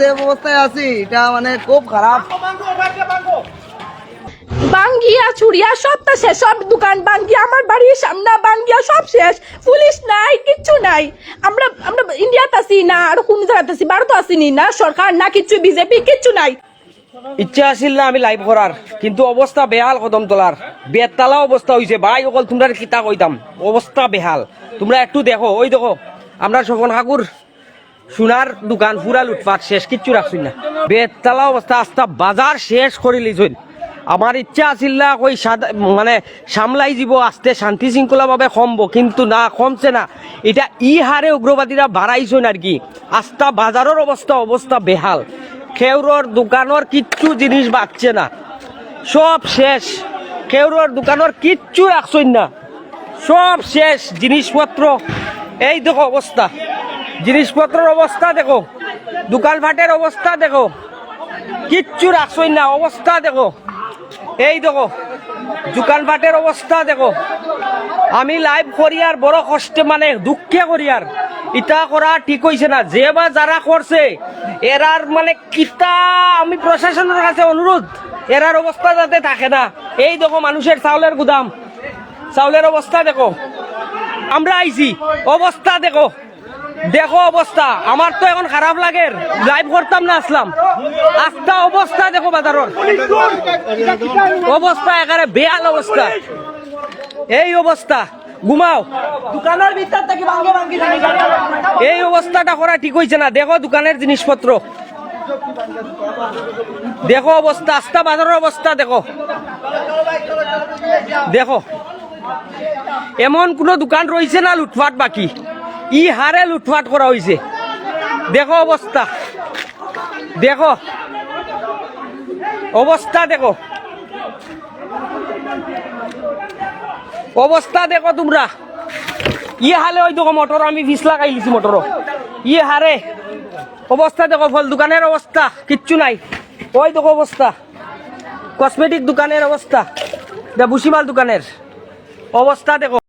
যে অবস্থায় আছি এটা মানে খুব খারাপ। বাঙ্গিয়া চুরিয়া সবটা শেষ সব দোকান বাঙ্গিয়া আমার বাড়ির সামনে বাঙ্গিয়া সব শেষ। পুলিশ নাই কিচ্ছু নাই। আমরা আমরা ইন্ডিয়াত আছি না আর কোন জায়গাতে আছি? ভারত আসিনি না সরকার না কিচ্ছু বিজেপি কিচ্ছু নাই। ইচ্ছা আছিল না আমি লাইভ করার কিন্তু অবস্থা বেহাল কদম তোলার বেতালা অবস্থা হয়েছে ভাই অকল তোমরা কিতা কইতাম। অবস্থা বেহাল। তোমরা একটু দেখো ওই দেখো। আমরা সফন ঠাকুর সোনার দোকান পুরা লুটপাট শেষ, কিচ্ছু রাখছি না। বেতালা অবস্থা আস্তা বাজার শেষ করে লিছইন আমার ইচ্ছা আছিল কই সাদা মানে সামলাই যাব আস্তে শান্তি শৃঙ্খলাভাবে কমবো, কিন্তু না, কমছে না। এটা ই হারে উগ্রবাদীরা বাড়াইছেন আর কি। আস্তা বাজারের অবস্থা অবস্থা বেহাল। খেউরর দোকানের কিচ্ছু জিনিস বাঁচছে না। সব শেষ। খেউরর দোকানের কিচ্ছু রাখছই না। সব শেষ। জিনিসপত্র এই দেখো অবস্থা। জিনিসপত্রের অবস্থা দেখো। দোকানপাটের অবস্থা দেখো। কিচ্ছু রাখছই না, অবস্থা দেখো। এই দেখো দোকানপাটের অবস্থা দেখো। আমি লাইভ করি আর বড় কষ্টে মানে দুঃখে করি আর। ইটা করা ঠিক হয়েছে না। যে বা যারা করছে, এরার মানে কিতা, আমি প্রশাসনের কাছে অনুরোধ, এরার অবস্থা যাতে থাকে না। এই দেখো মানুষের চাউলের গুদাম। চাউলের অবস্থা দেখো। আমরা আইছি। অবস্থা দেখো। দেখো অবস্থা। আমার তো এখন খারাপ লাগে। লাইভ করতাম না আসলাম। আস্তা অবস্থা দেখো বাজারের। অবস্থা একারে বেয়াল অবস্থা। এই অবস্থা। ঘুমাও। দোকানের ভিতর থেকে ভাঙ্গে ভাঙ্গি এই অবস্থাটা করা ঠিক হয়েছে না। দেখো দোকানের জিনিসপত্র। দেখো অবস্থা। আস্তা বাজারের অবস্থা দেখো। দেখো। এমন কোন দোকান রয়েছে না লুটফাট বাকি। ই হারে লুটফাট করা হয়েছে দেখো অবস্থা। দেখো। অবস্থা দেখো। অবস্থা দেখো তোমরা। ইয়ে হালে ওই দেখো মোটর, আমি বিশ লাগাই লিছি মোটর। ইয়ে হারে। অবস্থা দেখো, ফল দোকানের অবস্থা, কিচ্ছু নাই। ওই দেখো অবস্থা। কসমেটিক দোকানের অবস্থা। ভুসিমাল দোকানের। অবস্থা দেখো